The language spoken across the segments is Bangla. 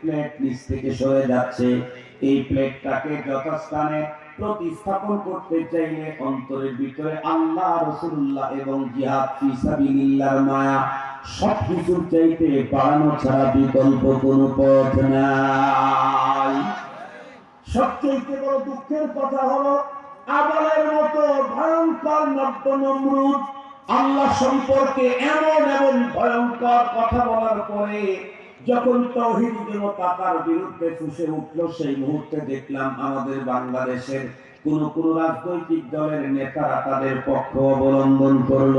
প্লেট নিচ থেকে সরে যাচ্ছে। এই প্লেটটাকে যথাস্থানে প্রতিস্থাপন করতে চাইলে অন্তরের ভিতরে আল্লাহ রসুল্লাহ এবং জিহাদ ফি মায়া সবকিছুর চাইতে বাড়ানো ছাড়া বিকল্প কোনো পথ নাই। সবচেয়ে বড় দুঃখের কথা হলো, আবালের মতো ভয়ঙ্কর নব্য নমরুদ আল্লাহ সম্পর্কে এমন এমন ভয়ঙ্কর কথা বলার পরে যখন তৌহিদ জনতা তার বিরুদ্ধে ফুসে উঠল, সেই মুহূর্তে দেখলাম আমাদের বাংলাদেশের কোন কোন রাজনৈতিক দলের নেতারা তাদের পক্ষ অবলম্বন করল।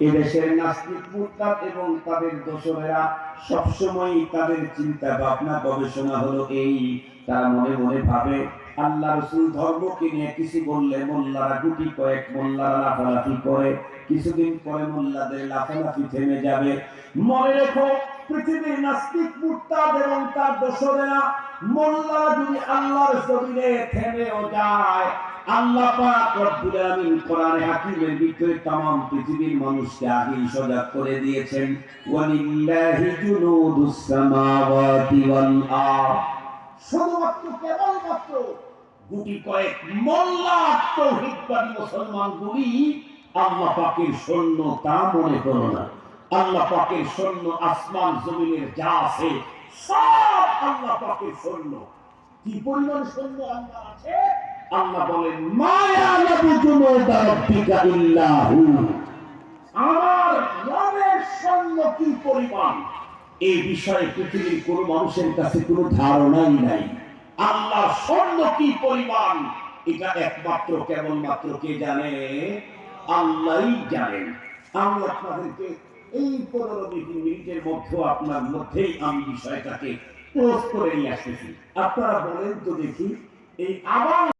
এদেশের নাস্তিক মুরতাদ এবং তাদের দোসরেরা সবসময় তাদের চিন্তা ভাবনা গবেষণা হলো এই। তারা মনে মনে ভাবে, আল্লাহ রসুল ধর্মকে নিয়ে কিছু বললে মোল্লারা গুটি কয়েক, মোল্লারা লাফালাফি করে। কিছুদিন পরে মোল্লাদের লাফালাফি থেমে যাবে। মনে রেখো পৃথিবীর নাস্তিক মুরতাদ এবং তার দোসরেরা মোল্লারা যদি আল্লাহর জমিনে থেমেও যায় আল্লাহ পাক রব্বুল আলামিন কোরআনে হাকিমের ভিতরে तमाम পৃথিবীর মানুষকে আগেই সজাগ করে দিয়েছেন ওয়ালিল্লাহি জুনুদুস সামাওয়াতি ওয়াল আরদ শুধুমাত্র কেবলমাত্র গুটি কয়েক মোল্লা তৌহিদবাদী মুসলমান গুলি আল্লাহ পাকের সৈন্য তা মনে করো না আল্লাহ পাকের সৈন্য আসমান জমিনের যা আছে, সব আল্লাহ পাকের সৈন্য কি পরিমাণ সৈন্য আল্লাহ আছে? আল্লাহ বলেন, মায়া লাবু জুনুদা রাব্বিকা ইল্লাহু। আমার রবের সৈন্য কি পরিমাণ? এই বিষয়ে পৃথিবীর কোন মানুষের কাছে কোনো ধারণাই নাই। আল্লাহ সৈন্য কি পরিমাণ? এটা একমাত্র, কেবলমাত্র কে জানে? আল্লাহই জানেন। আমি আপনাদেরকে এই পনেরো মিনিট মিনিটের মধ্যে আপনার মধ্যেই আমি বিষয়টাকে ক্লোজ করে নিয়ে আসতেছি। আপনারা বলেন তো দেখি, এই আবার